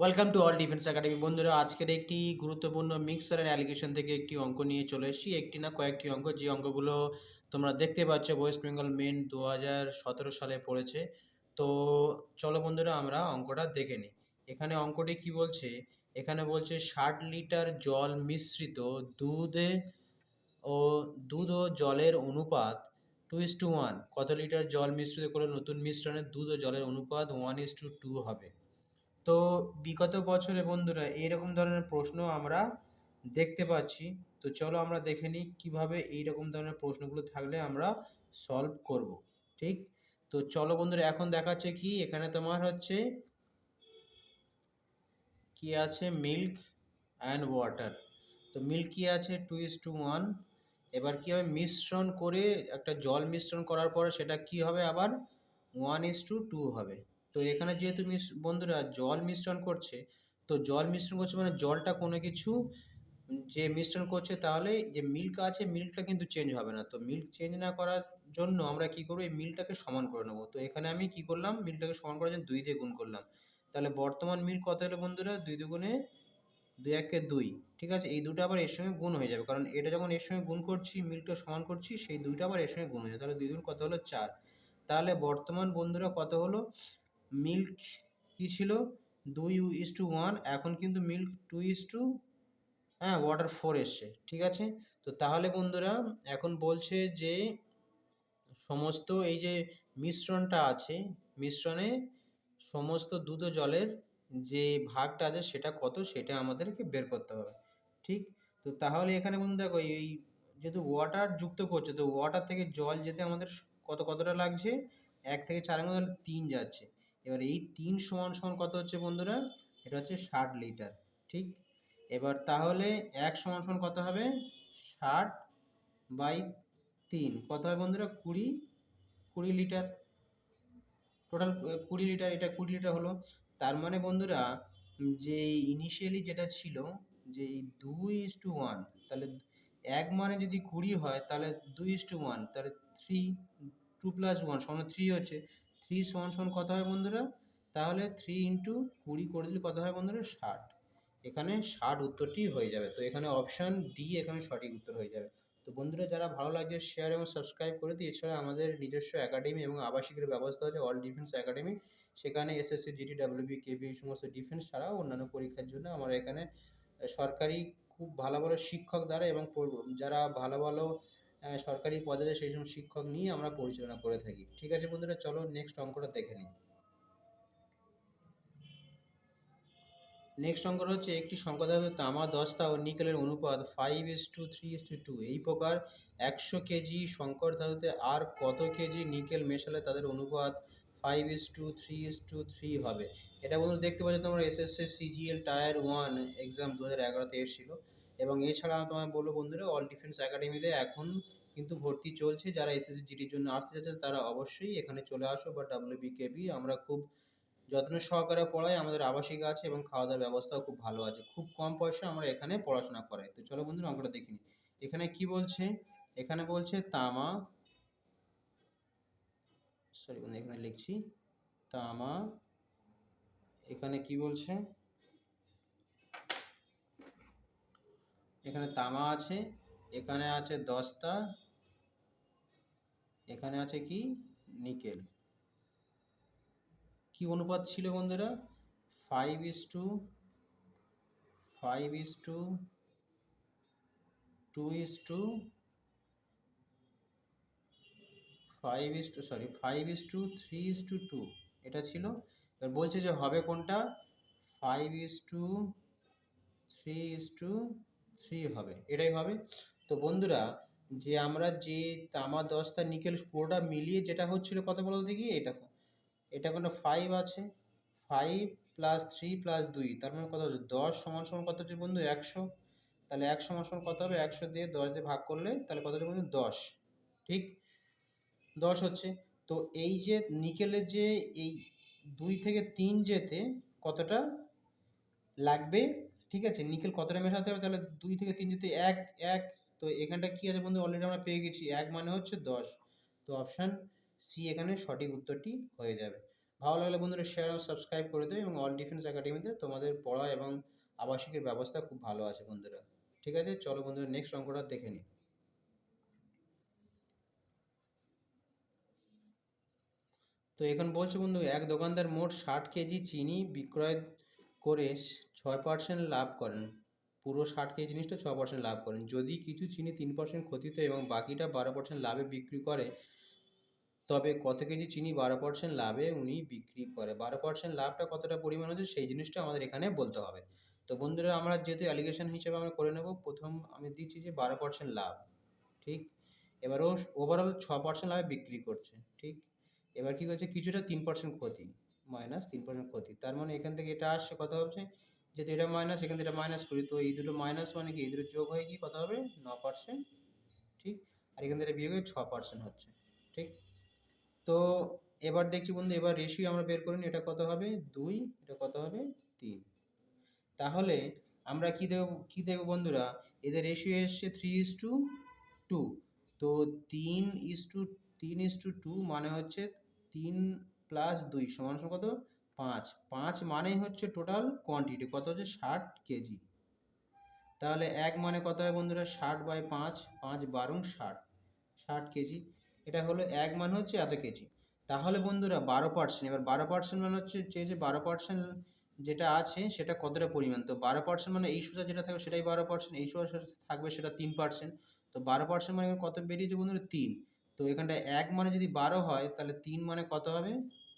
Welcome to all defence academy বন্ধুরা, আজকের একটি গুরুত্বপূর্ণ মিক্সারের অ্যালিগেশন থেকে একটি অঙ্ক নিয়ে চলে এসেছি। একটি না কয়েকটি অঙ্ক, যে অঙ্কগুলো তোমরা দেখতে পাচ্ছ ওয়েস্ট বেঙ্গল মেন দু হাজার সতেরো সালে পড়েছে। তো চলো বন্ধুরা, আমরা অঙ্কটা দেখে নিই। এখানে অঙ্কটি কি বলছে? এখানে বলছে, ষাট লিটার জল মিশ্রিত দুধে ও দুধ ও জলের অনুপাত টু ইস টু ওয়ান কত লিটার জল মিশ্রিত করে নতুন মিশ্রণে দুধ ও জলের অনুপাত ওয়ান ইস টু টু হবে? তো বিগত বছরে বন্ধুরা, এইরকম ধরনের প্রশ্ন আমরা দেখতে পাচ্ছি। তো চলো আমরা দেখে নিই কীভাবে এইরকম ধরনের প্রশ্নগুলো থাকলে আমরা সলভ করব, ঠিক? তো চলো বন্ধুরা, এখন দেখাচ্ছে কি? এখানে তোমার হচ্ছে কি আছে? মিল্ক অ্যান্ড ওয়াটার তো মিল্ক কি আছে? টু ইস টু ওয়ান এবার কী হবে? মিশ্রণ করে, একটা জল মিশ্রণ করার পরে সেটা কি হবে আবার? ওয়ান ইস টু টু হবে। তো এখানে যেহেতু মিস বন্ধুরা জল মিশ্রণ করছে, তো জল মিশ্রণ করছে মানে জলটা কোনো কিছু যে মিশ্রণ করছে তাহলে যে মিল্ক আছে মিল্কটা কিন্তু চেঞ্জ হবে না। তো মিল্ক চেঞ্জ না করার জন্য আমরা কি করব, এই মিল্কটাকে সমান করে নেব। তো এখানে আমি কি করলাম মিল্কটাকে সমান করার জন্য দুই দিয়ে গুণ করলাম। তাহলে বর্তমান মিল্ক কত হলো বন্ধুরা? দুই দুগুণে দুই একে দুই, ঠিক আছে? এই দুটো আবার এর সঙ্গে গুণ হয়ে যাবে। কারণ এটা যখন এর সঙ্গে গুণ করছি মিল্কটা সমান করছি, সেই দুইটা আবার এর সঙ্গে গুণ হয়ে যাবে। তাহলে দুই দুগুণ কত হলো? চার। তাহলে বর্তমান বন্ধুরা কত হলো? মিল্ক কি ছিল? দুই ইস টু ওয়ান, এখন কিন্তু মিল্ক টু ইস টু হ্যাঁ ওয়াটার ফোর এসছে, ঠিক আছে? তো তাহলে বন্ধুরা, এখন বলছে যে সমস্ত এই যে মিশ্রণটা আছে, মিশ্রণে সমস্ত দুধ জলের যে ভাগটা আছে, সেটা কত? সেটা আমাদেরকে বের করতে হবে, ঠিক? তো তাহলে এখানে বন্ধু দেখো, এই যেহেতু ওয়াটার যুক্ত করছে, তো ওয়াটার থেকে জল যেতে আমাদের কত, কতটা লাগছে? এক থেকে চারের মধ্যে তিন যাচ্ছে। এবার এই তিন সমান সমান কত হচ্ছে বন্ধুরা? এটা হচ্ছে ষাট লিটার, ঠিক? এবার তাহলে এক সমান সমান কত হবে? ষাট বাই তিন, কত হয় বন্ধুরা? কুড়ি কুড়ি লিটার। টোটাল কুড়ি লিটার, এটা কুড়ি লিটার হলো। তার মানে বন্ধুরা, যে ইনিশিয়ালি যেটা ছিল, যে দুই ইস টু ওয়ান, তাহলে এক মানে যদি কুড়ি হয়, তাহলে দুই ইস টু ওয়ান, তাহলে থ্রি, টু প্লাস ওয়ান, সমান থ্রি হচ্ছে। থ্রি সমান সমান কত হয় বন্ধুরা? তাহলে থ্রি ইন্টু কুড়ি করে দিলে কত হয় বন্ধুরা? ষাট। এখানে ষাট উত্তরটি হয়ে যাবে। তো এখানে অপশান ডি এখানে সঠিক উত্তর হয়ে যাবে। তো বন্ধুরা, যারা ভালো লাগছে শেয়ার এবং সাবস্ক্রাইব করে দিই এছাড়া আমাদের নিজস্ব একাডেমি এবং আবাসিকের ব্যবস্থা আছে অল ডিফেন্স একাডেমি সেখানে এসএসসি জিডি ডাব্লিউবি কেবি এই সমস্ত ডিফেন্স ছাড়াও অন্যান্য পরীক্ষার জন্য আমরা এখানে সরকারি খুব ভালো ভালো শিক্ষক দ্বারা এবং যারা ভালো ভালো সরকারি পদে সেই সমস্ত শিক্ষক নিয়ে আমরা পরিচালনা করে থাকি। ঠিক আছে বন্ধুরা, চলো নেক্সট অঙ্কটা দেখে নিই। নেক্সট অঙ্ক হচ্ছে একটি সংখ্যাধাতু তামা, দস্তা ও নিকেলের অনুপাত five is two three is two two এই প্রকার একশো কেজি শঙ্কর ধাতুতে আর কত কেজি নিকেল মেশালে তাদের অনুপাত five is two three is two three হবে। এটা বন্ধু দেখতে পাচ্ছ তোমার SSC CGL tier one exam দু হাজার এগারোতে এসেছিল। এবং এছাড়া তোমার বলব বন্ধুরা অল ডিফেন্স একাডেমিতে এখন কিন্তু ভর্তি চলছে। যারা এসএসসি জিডির জন্য আসতে চাচ্ছে, তারা অবশ্যই এখানে চলে আসো বা ডাব্লিউবিকেবি আমরা খুব যত্ন সহকারে পড়াই, আমাদের আবাসিক আছে এবং খাওয়া দাওয়ার ব্যবস্থাও খুব ভালো আছে। খুব কম পয়সা আমরা এখানে পড়াশোনা করাই। তো চলো বন্ধুরা, অঙ্কটা দেখিনি এখানে কি বলছে? এখানে বলছে তামা সরি বন্ধু এখানে লিখছি, তামা, এখানে কি বলছে? এখানে তামা আছে, এখানে আছে দস্তা, এখানে আছে কি? নিকেল। কি অনুপাত ছিল বন্ধুরা? Five is two five is two two is two five is two sorry five is two three is two two এটা ছিল। এবার বলছে যে হবে কোনটা? Five is two three is two three হবে, এটাই হবে। তো বন্ধুরা, যে আমরা যে তামা দশটা নিকেল পুরোটা মিলিয়ে যেটা হচ্ছিল কত বলতে দেখি? এটা এটা কোনো ফাইভ আছে ফাইভ প্লাস থ্রি প্লাস দুই, তার মানে কত হচ্ছে? দশ সমান সমান কত হচ্ছে বন্ধু? একশো। তাহলে এক সমান সমান কত হবে? একশো দিয়ে দশ দিয়ে ভাগ করলে তাহলে কত হচ্ছে বন্ধু? দশ। ঠিক? দশ হচ্ছে। তো এই যে নিকেলের যে এই দুই থেকে তিন যেতে কতটা লাগবে? ঠিক আছে? নিকেল কতটা মেশাতে হবে? তাহলে দুই থেকে তিন যেতে এক এক, তো এখানটা কী আছে বন্ধু? অলরেডি আমরা পেয়ে গেছি। এক মানে হচ্ছে দশ। তো অপশান সি এখানে সঠিক উত্তরটি হয়ে যাবে। ভালো লাগলে বন্ধুরা শেয়ার এবং সাবস্ক্রাইব করে দেবে এবং অল ডিফেন্স একাডেমিতে তোমাদের পড়া এবং আবাসিকের ব্যবস্থা খুব ভালো আছে বন্ধুরা। ঠিক আছে? চলো বন্ধুরা নেক্সট অঙ্কটা দেখে নিই। তো এখন বলছে বন্ধু, এক দোকানদার মোট ষাট কেজি চিনি বিক্রয় করে ছয় পার্সেন্ট লাভ করেন। পুরো ষাট কেজি জিনিসটা ছ পার্সেন্ট লাভ করেন। যদি কিছু চিনি তিন পার্সেন্ট ক্ষতিতে এবং বাকিটা বারো পার্সেন্ট লাভে বিক্রি করে, তবে কত কেজি চিনি বারো পার্সেন্ট লাভে উনি বিক্রি করে? বারো পার্সেন্ট লাভটা কতটা পরিমাণ হচ্ছে সেই জিনিসটা আমাদের এখানে বলতে হবে। তো বন্ধুরা, আমরা যেহেতু অ্যালিগেশন হিসেবে আমরা করে নেব, প্রথম আমি দিচ্ছি যে বারো পার্সেন্ট লাভ, ঠিক? এবার ও ওভারঅল ছ পার্সেন্ট লাভে বিক্রি করছে, ঠিক? এবার কী করছে? কিছুটা তিন পার্সেন্ট ক্ষতি মাইনাস তিন পার্সেন্ট ক্ষতি। তার মানে এখান থেকে এটা আসছে, কত হচ্ছে যেহেতু এটা মাইনাস এখান থেকে মাইনাস করি, তো এই দুটো মাইনাস মানে কি? এই দুটো যোগ হয়ে কি কত হবে? ন পার্সেন্ট ঠিক? আর এখান থেকে বিয়োগ হয়ে ছ পার্সেন্ট হচ্ছে, ঠিক? তো এবার দেখছি বন্ধু, এবার রেশিও আমরা বের করি এটা কত হবে? দুই, এটা কত হবে? তিন। তাহলে আমরা কি দেব কি দেখব বন্ধুরা? এদের রেশিও এসছে থ্রি ইস টু টু তো তিন ইস টু তিন ইস টু টু মানে হচ্ছে তিন প্লাস দুই সমান সমান কত? পাঁচ পাঁচ মানেই হচ্ছে টোটাল কোয়ান্টিটি কত হচ্ছে ষাট কেজি তাহলে এক মানে কত হয় বন্ধুরা? ষাট বাই পাঁচ পাঁচ বারো ষাট ষাট কেজি এটা হলো এক মানে হচ্ছে এত কেজি তাহলে বন্ধুরা বারো পার্সেন্ট এবার বারো পার্সেন্ট মানে হচ্ছে যে যে বারো পার্সেন্ট যেটা আছে সেটা কতটা পরিমাণ? তো বারো পার্সেন্ট মানে এই সুতা যেটা থাকবে সেটাই বারো পার্সেন্ট এই সুতা থাকবে সেটা তিন পার্সেন্ট তো বারো পার্সেন্ট মানে কত বেরিয়েছে বন্ধুরা? তিন। তো এখানটায় এক মানে যদি বারো হয়, তাহলে তিন মানে কত হবে?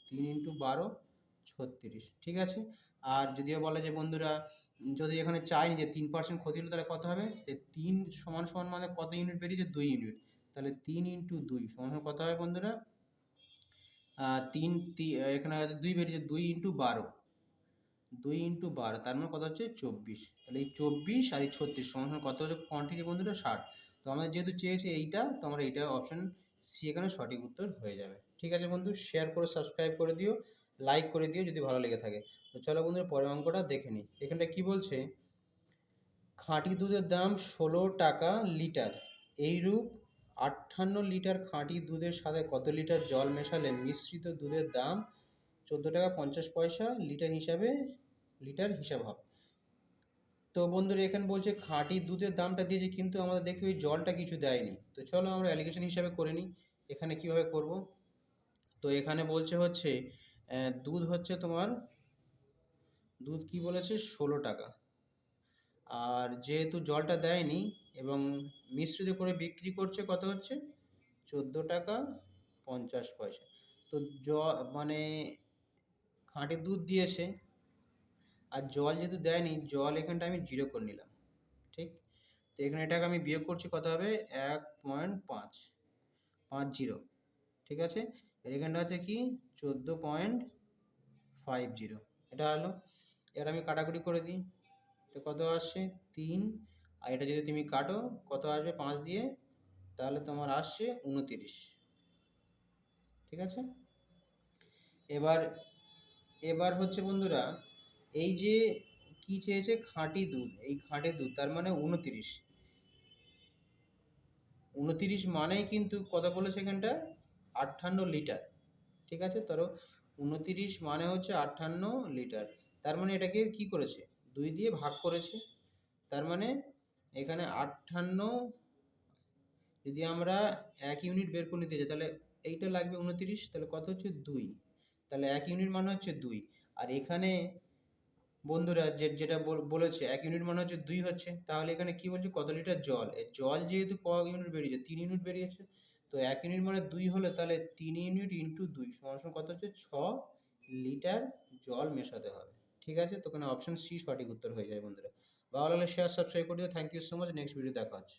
তিন ইন্টু বারো ছত্রিশ, ঠিক আছে? আর যদিও বলে যে বন্ধুরা, যদি এখানে চাই যে তিন পার্সেন্ট ক্ষতি হলো, তাহলে কত হবে? যে তিন সমান সমান মানে কত ইউনিট বেরিয়েছে? দুই ইউনিট তাহলে তিন ইন্টু দুই, সমান সমান কত হবে বন্ধুরা? তিন এখানে আছে দুই বেরিয়েছে, দুই ইন্টু বারো। দুই ইন্টু বারো, তার মানে কত হচ্ছে? চব্বিশ। তাহলে এই চব্বিশ আর এই ছত্রিশ, সমান সমান কত হচ্ছে? কোয়ান্টিটি বন্ধুরা, ষাট। তো আমাদের যেহেতু চেয়েছে এইটা, তো আমরা এইটা অপশান সি এখানে সঠিক উত্তর হয়ে যাবে। ঠিক আছে বন্ধু শেয়ার করে সাবস্ক্রাইব করে দিও। লাইক করে দিও যদি ভালো লেগে থাকে। তো চলো বন্ধুরা, পরের অঙ্কটা দেখে নিই। এখানটা কী বলছে? খাঁটি দুধের দাম ষোলো টাকা লিটার। এইরূপ আটান্ন লিটার খাঁটি দুধের সাথে কত লিটার জল মেশালে মিশ্রিত দুধের দাম চোদ্দ টাকা পঞ্চাশ পয়সা লিটার হিসাবে, লিটার হিসাব হবে? তো বন্ধুরা, এখানে বলছে খাঁটি দুধের দামটা দিয়েছে, কিন্তু আমাদের দেখতে ওই জলটা কিছু দেয়নি। তো চলো আমরা অ্যালিগেশন হিসাবে করে নিই। এখানে কীভাবে করব? তো এখানে বলছে হচ্ছে দুধ হচ্ছে তোমার, দুধ কি বলেছে? ষোলো টাকা। আর যেহেতু জলটা দেয়নি এবং মিশ্রিত করে বিক্রি করছে কত হচ্ছে? চোদ্দ টাকা পঞ্চাশ পয়সা। তো জ মানে খাঁটি দুধ দিয়েছে। আর জল যেহেতু দেয়নি, জল এখানটা আমি জিরো করে নিলাম। ঠিক? তো এখানে এটাকে আমি বিয়োগ করছি কত হবে? এক পয়েন্ট পাঁচ পাঁচ জিরো। ঠিক আছে? এখানটা হচ্ছে কি? চোদ্দ পয়েন্ট ফাইভ জিরো এটা হলো। এবার আমি কাটাকুটি করে দিই। তো কত আসছে? তিন। আর এটা যদি তুমি কাটো, কত আসবে? পাঁচ দিয়ে। তাহলে তোমার আসছে উনতিরিশ। ঠিক আছে? এবার এবার হচ্ছে বন্ধুরা, এই যে কি চেয়েছে? খাঁটি দুধ। এই খাঁটি দুধ, তার মানে উনতিরিশ। উনতিরিশ মানেই কিন্তু কত বলেছে এখানটা আটান্ন লিটার, ঠিক আছে? ধরো উনতিরিশ মানে হচ্ছে আটান্ন লিটার। তার মানে এটাকে কি করেছে? দুই দিয়ে ভাগ করেছে। তার মানে এখানে আটান্ন, যদি আমরা এক ইউনিট বের করে নিতে চাই তাহলে এইটা লাগবে উনতিরিশ, তাহলে কত হচ্ছে? দুই। তাহলে এক ইউনিট মানে হচ্ছে দুই। আর এখানে বন্ধুরা, যে, যেটা বলেছে, এক ইউনিট মানে হচ্ছে দুই হচ্ছে, তাহলে এখানে কি বলছে? কত লিটার? জল। জল যেহেতু ক ইউনিট বেরিয়েছে, তিন ইউনিট বেরিয়েছে তো এক ইউনিট মানে দুই হলে তাহলে তিন ইউনিট ইন্টু দুই সমান সমান কত হচ্ছে? ছ লিটার জল মেশাতে হবে। ঠিক আছে? তো ওখানে অপশন সি সঠিক উত্তর হয়ে যায় বন্ধুরা। ভালো লাগলে শেয়ার সাবস্ক্রাইব করে দিও। Thank you so much next video দেখা হচ্ছে।